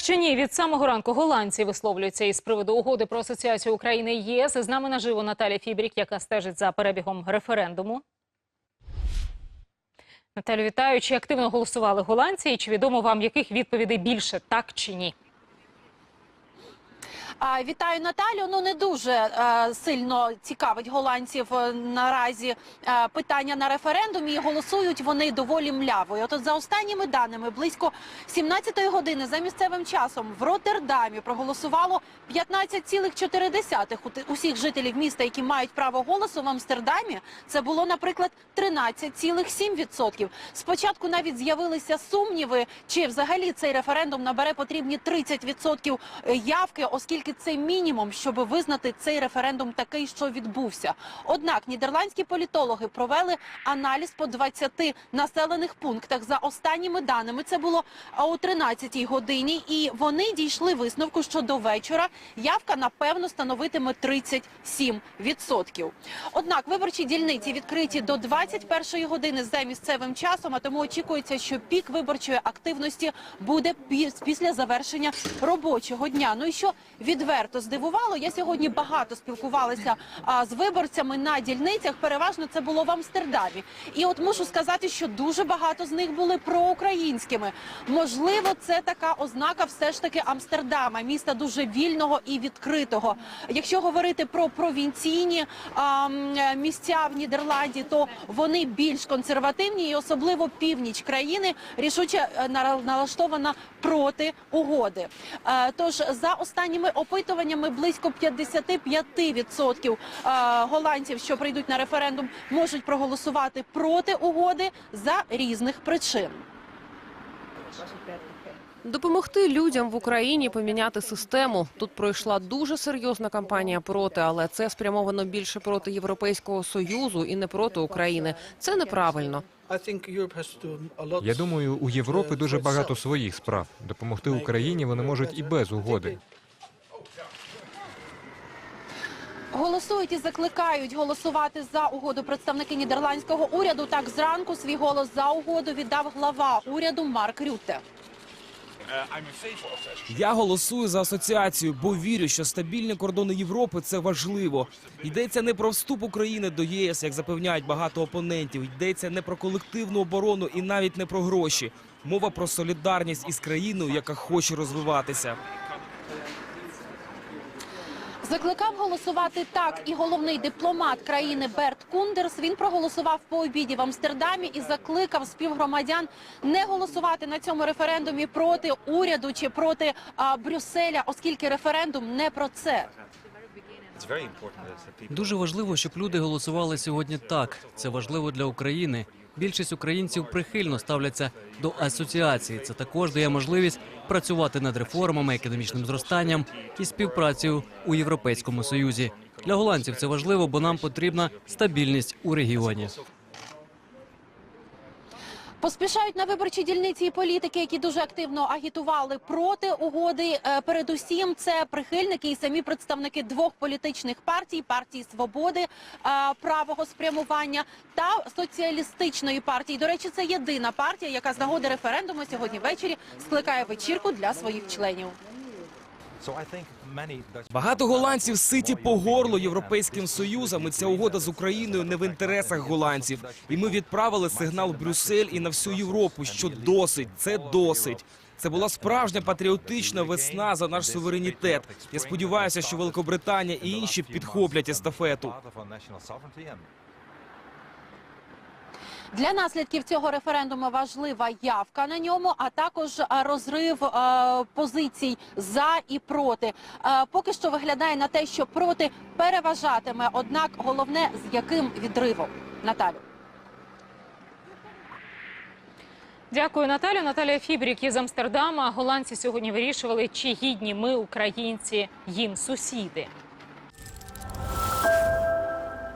Так чи ні, від самого ранку голландці висловлюються із приводу угоди про асоціацію України і ЄС. З нами наживо Наталія Фібрік, яка стежить за перебігом референдуму. Наталю, вітаю. Чи активно голосували голландці? І чи відомо вам, яких відповідей більше так чи ні? Вітаю Наталю. Ну не дуже е, сильно цікавить голландців е, наразі е, питання на референдумі. Голосують вони доволі мляво. І От за останніми даними, близько 17-ї години за місцевим часом в Роттердамі проголосувало 15,4 у- усіх жителів міста, які мають право голосу в Амстердамі. Це було, наприклад, 13,7%. Спочатку навіть з'явилися сумніви, чи взагалі цей референдум набере потрібні 30% явки, оскільки це мінімум, щоб визнати цей референдум такий, що відбувся. Однак нідерландські політологи провели аналіз по 20 населених пунктах. За останніми даними це було о 13-й годині, і вони дійшли висновку, що до вечора явка напевно становитиме 37%. Однак виборчі дільниці відкриті до 21-ї години за місцевим часом, а тому очікується, що пік виборчої активності буде пі- після завершення робочого дня. Ну і що відверто здивувало, я сьогодні багато спілкувалася а, з виборцями на дільницях. Переважно це було в Амстердамі. І от мушу сказати, що дуже багато з них були проукраїнськими. Можливо, це така ознака все ж таки Амстердама, міста дуже вільного і відкритого. Якщо говорити про провінційні а, місця в Нідерланді, то вони більш консервативні, і особливо північ країни рішуче е, налаштована проти угоди. Е, Тож за останніми опитуваннями близько 55% е, голландців, що прийдуть на референдум, можуть проголосувати проти угоди за різних причин. Допомогти людям в Україні поміняти систему. Тут пройшла дуже серйозна кампанія проти, але це спрямовано більше проти Європейського союзу і не проти України. Це неправильно. Я думаю, у Європи дуже багато своїх справ. Допомогти Україні вони можуть і без угоди. Голосують і закликають голосувати за угоду представники нідерландського уряду. Так зранку свій голос за угоду віддав глава уряду Марк Рютте. Я голосую за асоціацію, бо вірю, що стабільні кордони Європи це важливо. Йдеться не про вступ України до ЄС, як запевняють багато опонентів. Йдеться не про колективну оборону і навіть не про гроші. Мова про солідарність із країною, яка хоче розвиватися. Закликав голосувати так і головний дипломат країни Берт Кундерс. Він проголосував по обіді в Амстердамі і закликав співгромадян не голосувати на цьому референдумі проти уряду чи проти а, Брюсселя, оскільки референдум не про це. Дуже важливо, щоб люди голосували сьогодні так. Це важливо для України. Більшість українців прихильно ставляться до асоціації. Це також дає можливість працювати над реформами, економічним зростанням і співпрацею у Європейському Союзі. Для голландців це важливо, бо нам потрібна стабільність у регіоні. Поспішають на виборчі дільниці і політики, які дуже активно агітували проти угоди. Е, Передусім, це прихильники і самі представники двох політичних партій: партії свободи е, правого спрямування та соціалістичної партії. До речі, це єдина партія, яка з нагоди референдуму сьогодні ввечері скликає вечірку для своїх членів. Багато голландців ситі по горло європейським союзом. І ця угода з Україною не в інтересах голландців. І ми відправили сигнал Брюссель і на всю Європу, що досить, це досить. Це була справжня патріотична весна за наш суверенітет. Я сподіваюся, що Великобританія і інші підхоплять естафету. Для наслідків цього референдуму важлива явка на ньому, а також розрив е, позицій за і проти. Е, поки що виглядає на те, що проти переважатиме. Однак головне з яким відривом Наталю. Дякую, Наталю. Наталія Фібрік із Амстердама. Голландці сьогодні вирішували, чи гідні ми, українці, їм сусіди.